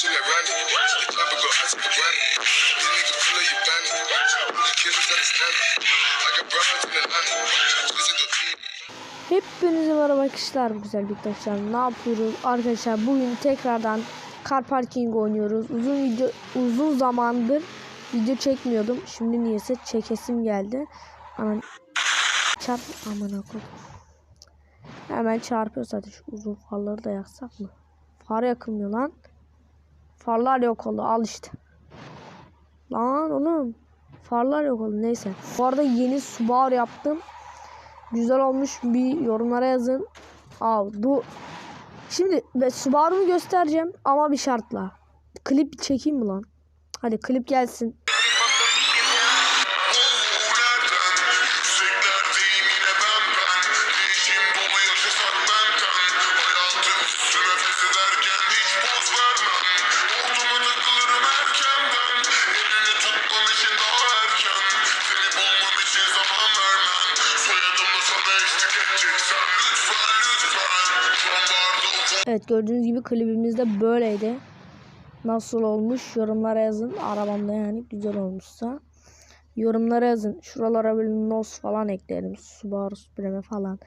till it run. The chopper go ask for granny. These niggas full of your banny. The killers understand. I got brothers in to me. Hepinize merhaba arkadaşlar güzel arkadaşlar ne yapıyoruz arkadaşlar bugün tekrardan car parking oynuyoruz uzun video uzun zamandır video çekmiyordum şimdi niyeyse çekesim geldi aman çarp aman akıl hemen çarpıyor zaten şu uzun farları da yaksak mı far yakılmıyor lan farlar yok oldu al işte lan oğlum farlar yok oldu neyse bu arada yeni Subaru yaptım güzel olmuş bir yorumlara yazın. Al bu Şimdi ve Subaru'mu göstereceğim ama bir şartla. Klip çekeyim mi lan? Hadi klip gelsin. Gördüğünüz gibi klibimiz de böyleydi. Nasıl olmuş yorumlara yazın. Arabamda yani güzel olmuşsa. Yorumlara yazın. Şuralara böyle nos falan eklerim. Subaru Supreme falan.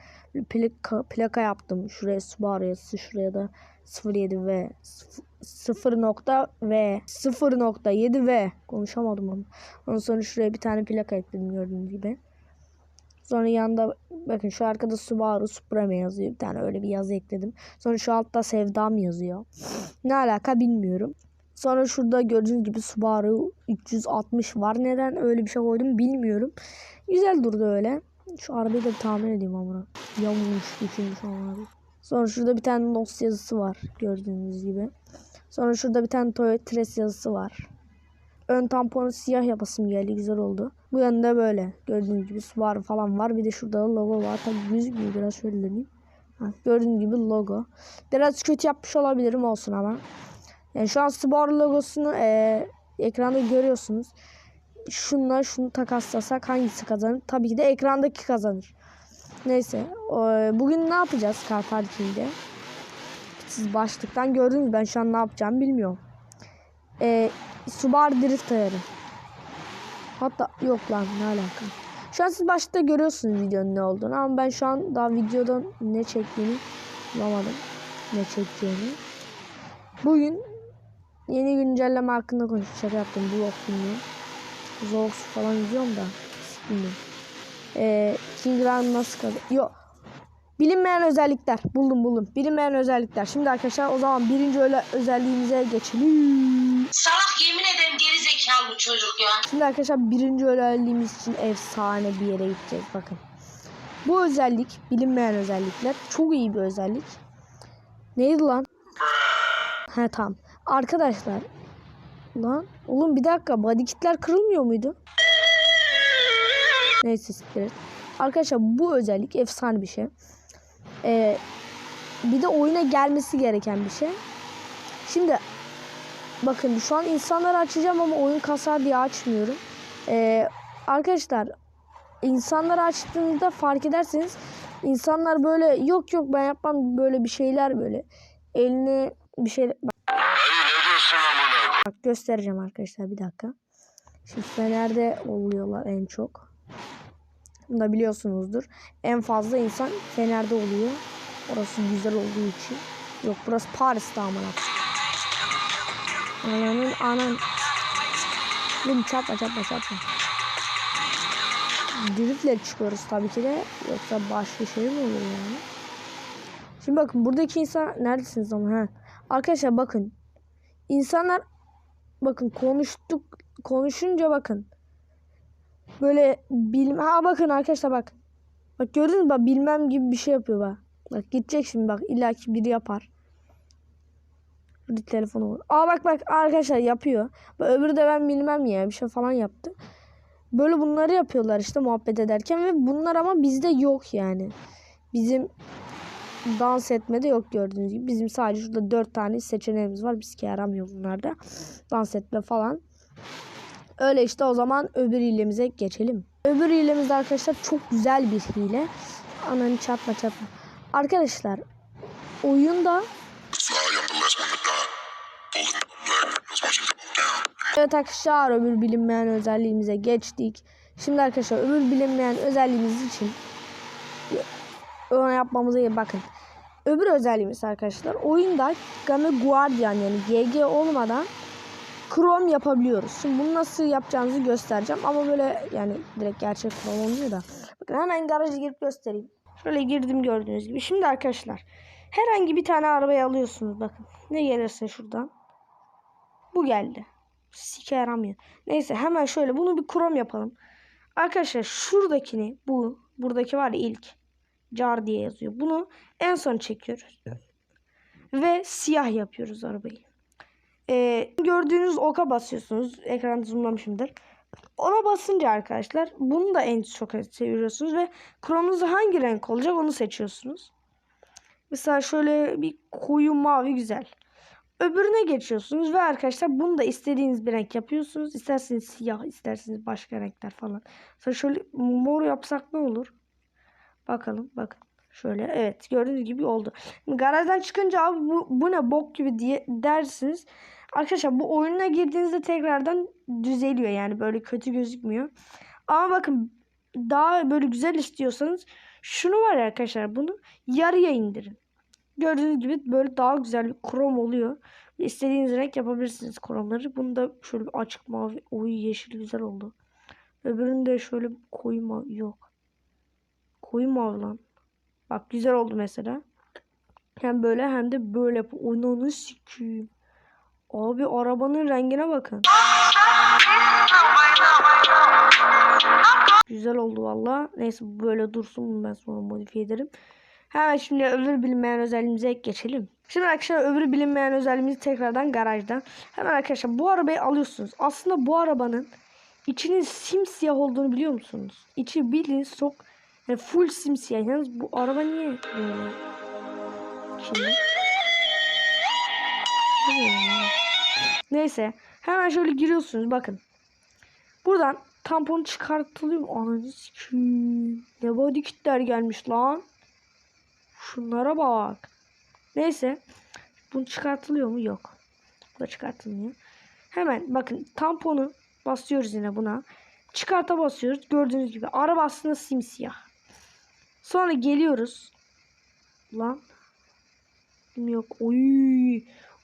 Plaka, plaka yaptım. Şuraya Subaru yazısı. Şuraya da 07 V 0 nokta V 0.7 V konuşamadım ama. Ondan sonra şuraya bir tane plaka ekledim gördüğünüz gibi. Sonra yanında bakın şu arkada Subaru Supreme yazıyor. Bir tane öyle bir yazı ekledim. Sonra şu altta Sevdam yazıyor. Ne alaka bilmiyorum. Sonra şurada gördüğünüz gibi Subaru 360 var. Neden öyle bir şey koydum bilmiyorum. Güzel durdu öyle. Şu arabayı da bir tahmin edeyim ama. Yamulmuş düşünmüş abi. Sonra şurada bir tane NOS yazısı var. Gördüğünüz gibi. Sonra şurada bir tane Toyota Tres yazısı var. Ön tamponu siyah yapasım geldi. Güzel oldu. Bu yönde böyle. Gördüğünüz gibi Subaru falan var. Bir de şurada da logo var. Tabii gözükmüyor. Biraz şöyle döneyim. Ha, gördüğünüz gibi logo. Biraz kötü yapmış olabilirim olsun ama. Yani şu an Subaru logosunu e, ekranda görüyorsunuz. Şunla şunu takaslasak hangisi kazanır? Tabii ki de ekrandaki kazanır. Neyse. o, bugün ne yapacağız Car Parking'de? Siz başlıktan gördünüz. Ben şu an ne yapacağımı bilmiyorum. E, Subaru Drift ayarı. Hatta yok lan ne alaka. Şu an siz başta görüyorsunuz videonun ne olduğunu ama ben şu an daha videodan ne çektiğini bulamadım. Ne çekeceğini. Bugün yeni güncelleme hakkında konuşacak yaptım. Vlog bilmiyorum. Zox falan izliyorum da. Bilmiyorum. Ee, King Run nasıl kazan... Yok. Bilinmeyen özellikler. Buldum buldum. Bilinmeyen özellikler. Şimdi arkadaşlar o zaman birinci öyle özelliğimize geçelim. Salak yemin ederim geri zekalı bu çocuk ya. Şimdi arkadaşlar birinci özelliğimiz için efsane bir yere gideceğiz. Bakın. Bu özellik bilinmeyen özellikler. Çok iyi bir özellik. Neydi lan? He tamam. Arkadaşlar. Lan oğlum bir dakika body kitler kırılmıyor muydu? Neyse siktir. Arkadaşlar bu özellik efsane bir şey. Ee, bir de oyuna gelmesi gereken bir şey. Şimdi Bakın şu an insanları açacağım ama oyun kasar diye açmıyorum. Ee, arkadaşlar insanları açtığınızda fark ederseniz insanlar böyle yok yok ben yapmam böyle bir şeyler böyle. Eline bir şey bak göstereceğim arkadaşlar bir dakika. Şimdi Fener'de oluyorlar en çok. Bunu da biliyorsunuzdur. En fazla insan Fener'de oluyor. Orası güzel olduğu için. Yok burası Paris'te aman Ananın anan. Dur çarpma çarpma çarpma. Driftle çıkıyoruz tabii ki de. Yoksa başka şey mi olur yani? Şimdi bakın buradaki insan neredesiniz ama ha? Arkadaşlar bakın. İnsanlar bakın konuştuk konuşunca bakın. Böyle bilmem ha bakın arkadaşlar bak. Bak gördünüz mü bak bilmem gibi bir şey yapıyor bak. Bak gidecek şimdi bak illaki biri yapar. Bir telefonu var. Aa bak bak arkadaşlar yapıyor. Öbürü de ben bilmem ya bir şey falan yaptı. Böyle bunları yapıyorlar işte muhabbet ederken ve bunlar ama bizde yok yani. Bizim dans etmede yok gördüğünüz gibi. Bizim sadece şurada dört tane seçeneğimiz var. Biz ki yaramıyor bunlarda. Dans etme falan. Öyle işte o zaman öbür hilemize geçelim. Öbür hilemiz arkadaşlar çok güzel bir hile. Ananı çarpma çarpma. Arkadaşlar oyunda Evet arkadaşlar öbür bilinmeyen özelliğimize geçtik. Şimdi arkadaşlar öbür bilinmeyen özelliğimiz için ona yapmamıza iyi bakın. Öbür özelliğimiz arkadaşlar oyunda Gunner Guardian yani GG olmadan Chrome yapabiliyoruz. Şimdi bunu nasıl yapacağınızı göstereceğim ama böyle yani direkt gerçek Chrome olmuyor da. Bakın hemen garaja girip göstereyim. Şöyle girdim gördüğünüz gibi. Şimdi arkadaşlar herhangi bir tane arabayı alıyorsunuz bakın. Ne gelirse şuradan. Bu geldi. Sike yaramıyor. Neyse hemen şöyle bunu bir Chrome yapalım. Arkadaşlar şuradakini bu buradaki var ya ilk car diye yazıyor. Bunu en son çekiyoruz. Ve siyah yapıyoruz arabayı. Ee, gördüğünüz oka basıyorsunuz. Ekranı zoomlamışımdır. Ona basınca arkadaşlar bunu da en çok seviyorsunuz ve Chrome'unuz hangi renk olacak onu seçiyorsunuz. Mesela şöyle bir koyu mavi güzel. Öbürüne geçiyorsunuz ve arkadaşlar bunu da istediğiniz bir renk yapıyorsunuz. İsterseniz siyah, isterseniz başka renkler falan. Mesela şöyle mor yapsak ne olur? Bakalım bakın. Şöyle evet gördüğünüz gibi oldu. Şimdi garajdan çıkınca abi bu, bu ne bok gibi diye dersiniz. Arkadaşlar bu oyuna girdiğinizde tekrardan düzeliyor yani böyle kötü gözükmüyor. Ama bakın daha böyle güzel istiyorsanız şunu var arkadaşlar bunu yarıya indirin. Gördüğünüz gibi böyle daha güzel krom oluyor. İstediğiniz renk yapabilirsiniz kromları. Bunu da şöyle açık mavi, oy yeşil güzel oldu. Öbürünü de şöyle koyu mavi yok. Koyu mavi lan. Bak güzel oldu mesela. Hem böyle hem de böyle. Onanı sikiyim. Abi arabanın rengine bakın. Güzel oldu valla. Neyse böyle dursun ben sonra modifiye ederim. Hemen şimdi öbür bilinmeyen özelliğimize geçelim. Şimdi arkadaşlar öbür bilinmeyen özelliğimiz tekrardan garajdan. Hemen arkadaşlar bu arabayı alıyorsunuz. Aslında bu arabanın içinin simsiyah olduğunu biliyor musunuz? İçi bildiğiniz çok yani full simsiyah. Yalnız bu araba niye böyle? Şimdi. Neyse. Hemen şöyle giriyorsunuz bakın. Buradan tampon çıkartılıyor? Ananı sikiyim. Ne body kitler gelmiş lan. Şunlara bak. Neyse. Bunu çıkartılıyor mu? Yok. Bu da çıkartılmıyor. Hemen bakın tamponu basıyoruz yine buna. Çıkarta basıyoruz. Gördüğünüz gibi araba aslında simsiyah. Sonra geliyoruz. Lan. Yok. Oy.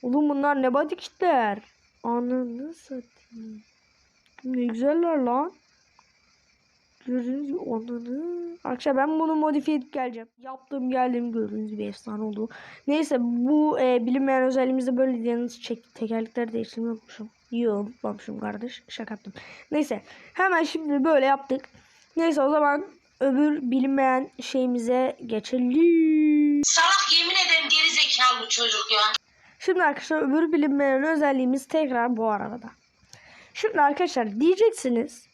Oğlum bunlar ne body kitler. Ananı satayım. Ne güzeller lan. Gördüğünüz gibi onları. Arkadaşlar ben bunu modifiye edip geleceğim. Yaptım geldim gördüğünüz gibi efsane oldu. Neyse bu e, bilinmeyen özelliğimizde böyle yalnız çek, tekerlekleri değiştirmeyi unutmuşum. Yok unutmamışım kardeş. Şaka yaptım. Neyse hemen şimdi böyle yaptık. Neyse o zaman öbür bilinmeyen şeyimize geçelim. Salak yemin ederim geri zekalı bu çocuk ya. Şimdi arkadaşlar öbür bilinmeyen özelliğimiz tekrar bu arabada. Şimdi arkadaşlar diyeceksiniz.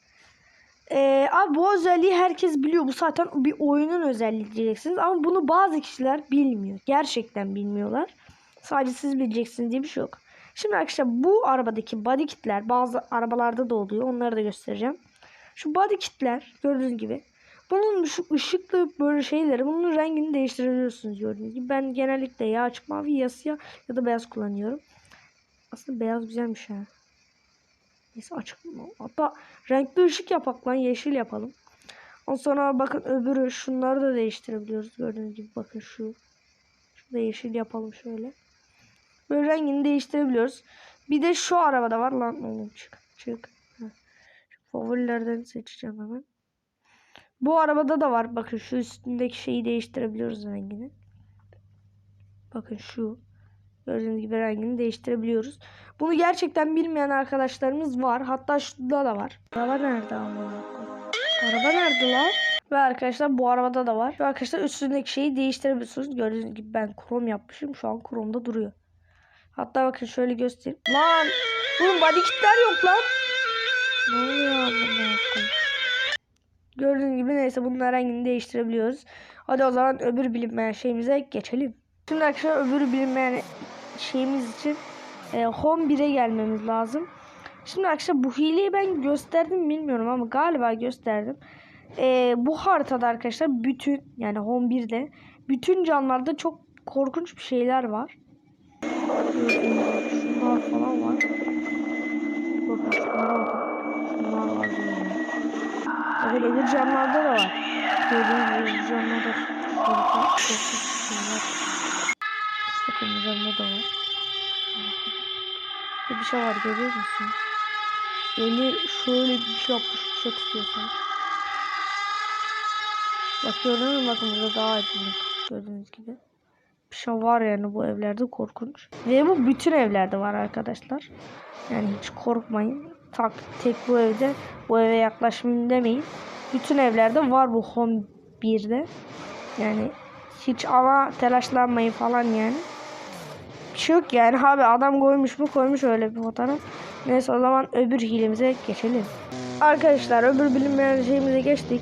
Eee abi bu özelliği herkes biliyor. Bu zaten bir oyunun özelliği diyeceksiniz. Ama bunu bazı kişiler bilmiyor. Gerçekten bilmiyorlar. Sadece siz bileceksiniz diye bir şey yok. Şimdi arkadaşlar bu arabadaki body kitler bazı arabalarda da oluyor. Onları da göstereceğim. Şu body kitler gördüğünüz gibi. Bunun şu ışıklı böyle şeyleri bunun rengini değiştirebiliyorsunuz gördüğünüz gibi. Ben genellikle ya açık mavi ya siyah ya da beyaz kullanıyorum. Aslında beyaz güzelmiş ha. Neyse mı? Hatta renkli ışık yapak lan yeşil yapalım. Ondan sonra bakın öbürü şunları da değiştirebiliyoruz. Gördüğünüz gibi bakın şu. Şurada yeşil yapalım şöyle. Böyle rengini değiştirebiliyoruz. Bir de şu arabada var lan oğlum çık çık. Favorilerden seçeceğim hemen. Bu arabada da var. Bakın şu üstündeki şeyi değiştirebiliyoruz rengini. Bakın şu. Gördüğünüz gibi rengini değiştirebiliyoruz. Bunu gerçekten bilmeyen arkadaşlarımız var. Hatta şurada da var. Araba nerede ama? Araba nerede lan? Ve arkadaşlar bu arabada da var. Ve arkadaşlar üstündeki şeyi değiştirebiliyorsunuz. Gördüğünüz gibi ben krom yapmışım. Şu an kromda duruyor. Hatta bakın şöyle göstereyim. Lan! Bunun body kitler yok lan. Ne oluyor koyayım? Gördüğünüz gibi neyse bunun rengini değiştirebiliyoruz. Hadi o zaman öbür bilinmeyen şeyimize geçelim. Şimdi arkadaşlar öbür bilinmeyen şeyimiz için e, home 1'e gelmemiz lazım. Şimdi arkadaşlar bu hileyi ben gösterdim mi bilmiyorum ama galiba gösterdim. E, bu haritada arkadaşlar bütün yani home 1'de bütün canlılarda çok korkunç bir şeyler var. Şunlar falan var. Bakın şunlara bakın. Şunlar var. Bakın öbür camlarda da var. Gördüğünüz öbür şurada korkunç şunlar. Bakın camda da var. Bir şey var görüyor musun? Eli şöyle bir şey yapmış bir şey tutuyorsun. Bak gördünüz mü? Bakın burada daha aydınlık. Gördüğünüz gibi. Bir şey var yani bu evlerde korkunç. Ve bu bütün evlerde var arkadaşlar. Yani hiç korkmayın. Tak, tek bu evde bu eve yaklaşmayın demeyin. Bütün evlerde var bu Home 1'de. Yani hiç ama telaşlanmayın falan yani. Bir şey yok yani abi adam koymuş mu koymuş öyle bir fotoğraf. Neyse o zaman öbür hilemize geçelim. Arkadaşlar öbür bilinmeyen şeyimize geçtik.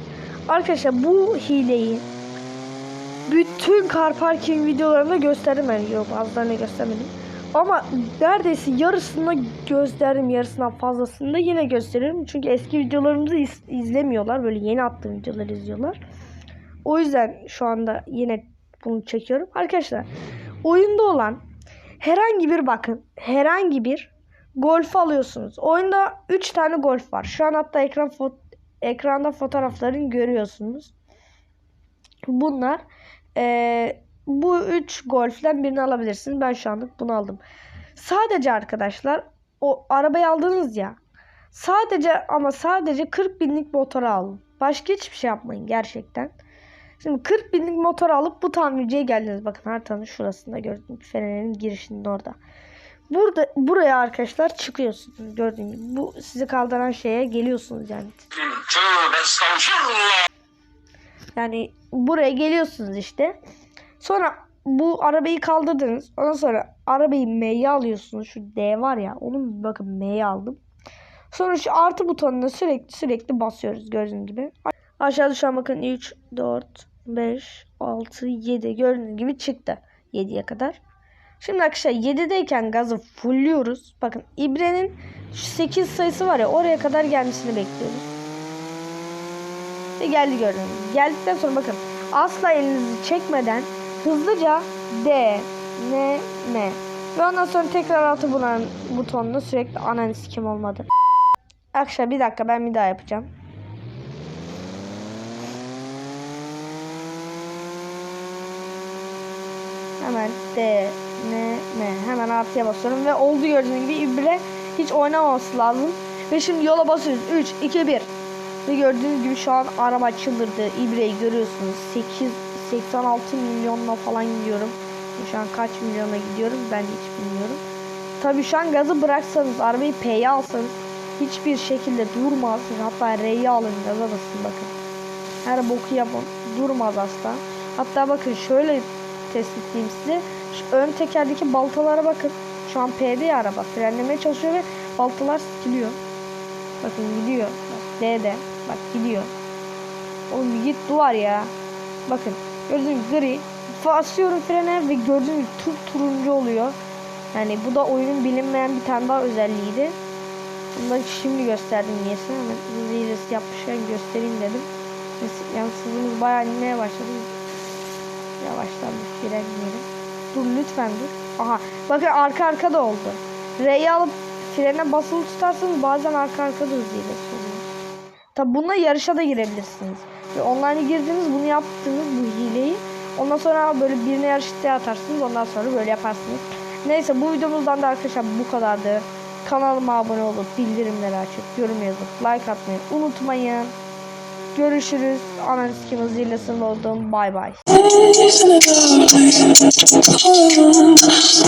Arkadaşlar bu hileyi bütün car parking videolarında gösterdim ben. Yok bazılarını göstermedim. Ama neredeyse yarısını gösterdim. Yarısından fazlasını da yine gösteririm. Çünkü eski videolarımızı iz- izlemiyorlar. Böyle yeni attığım videoları izliyorlar. O yüzden şu anda yine bunu çekiyorum. Arkadaşlar oyunda olan herhangi bir bakın herhangi bir golf alıyorsunuz. Oyunda 3 tane golf var. Şu an hatta ekran fo- ekranda fotoğraflarını görüyorsunuz. Bunlar eee, bu 3 golften birini alabilirsiniz. Ben şu anlık bunu aldım. Sadece arkadaşlar o arabayı aldınız ya. Sadece ama sadece 40 binlik motoru alın. Başka hiçbir şey yapmayın gerçekten. Şimdi 40 binlik motor alıp bu tamirciye geldiniz. Bakın haritanın şurasında gördüğünüz fenerin girişinde orada. Burada buraya arkadaşlar çıkıyorsunuz. Gördüğünüz gibi. Bu sizi kaldıran şeye geliyorsunuz yani. Yani buraya geliyorsunuz işte. Sonra bu arabayı kaldırdınız. Ondan sonra arabayı M'ye alıyorsunuz. Şu D var ya. Onun bakın M'ye aldım. Sonra şu artı butonuna sürekli sürekli basıyoruz gördüğünüz gibi. Aşağıda şu an bakın 3, 4, 5, 6, 7 gördüğünüz gibi çıktı. 7'ye kadar. Şimdi arkadaşlar 7'deyken gazı fullüyoruz. Bakın ibrenin şu 8 sayısı var ya oraya kadar gelmesini bekliyoruz. Ve geldi gördüğünüz gibi. Geldikten sonra bakın asla elinizi çekmeden hızlıca D, N, M. Ve ondan sonra tekrar altı bulan butonunu sürekli analiz kim olmadı. Arkadaşlar bir dakika ben bir daha yapacağım. Hemen D, N, M. Hemen artıya basıyorum ve oldu gördüğünüz gibi ibre hiç oynamaması lazım. Ve şimdi yola basıyoruz. 3, 2, 1. Ve gördüğünüz gibi şu an araba çıldırdı. İbreyi görüyorsunuz. 8, 86 milyonla falan gidiyorum. Şu an kaç milyona gidiyorum ben hiç bilmiyorum. Tabi şu an gazı bıraksanız arabayı P'ye alsanız hiçbir şekilde durmaz. Hatta R'yi alın gaza basın bakın. Her boku yapın. Durmaz asla. Hatta bakın şöyle test edeyim size. Şu ön tekerdeki baltalara bakın. Şu an P'de ya araba. Frenlemeye çalışıyor ve baltalar sikiliyor. Bakın gidiyor. Bak D'de. Bak gidiyor. Oğlum git duvar ya. Bakın gördüğünüz gri. Basıyorum frene ve gördüğünüz tur turuncu oluyor. Yani bu da oyunun bilinmeyen bir tane daha özelliğiydi. Da şimdi gösterdim niyeyse. Hemen hızlı yapmışken göstereyim dedim. Hızımız bayağı inmeye başladı. Yavaştan bir fren. Dur lütfen dur. Aha bakın arka arka da oldu. R'yi alıp frene basılı tutarsanız bazen arka arka da hızlı iğresi oluyor. Tabi bununla yarışa da girebilirsiniz. Ve online girdiniz bunu yaptınız bu hileyi. Ondan sonra böyle birine yarışta atarsınız. Ondan sonra böyle yaparsınız. Neyse bu videomuzdan da arkadaşlar bu kadardı. Kanalıma abone olup bildirimleri açıp yorum yazıp like atmayı unutmayın. Görüşürüz. Analiz kim hızıyla sınırlı oldum. Bay bay. Isn't it lovely?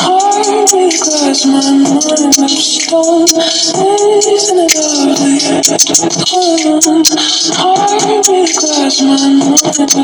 Heart with glass, my mind is stone. Isn't it lovely? Heart with glass, my mind is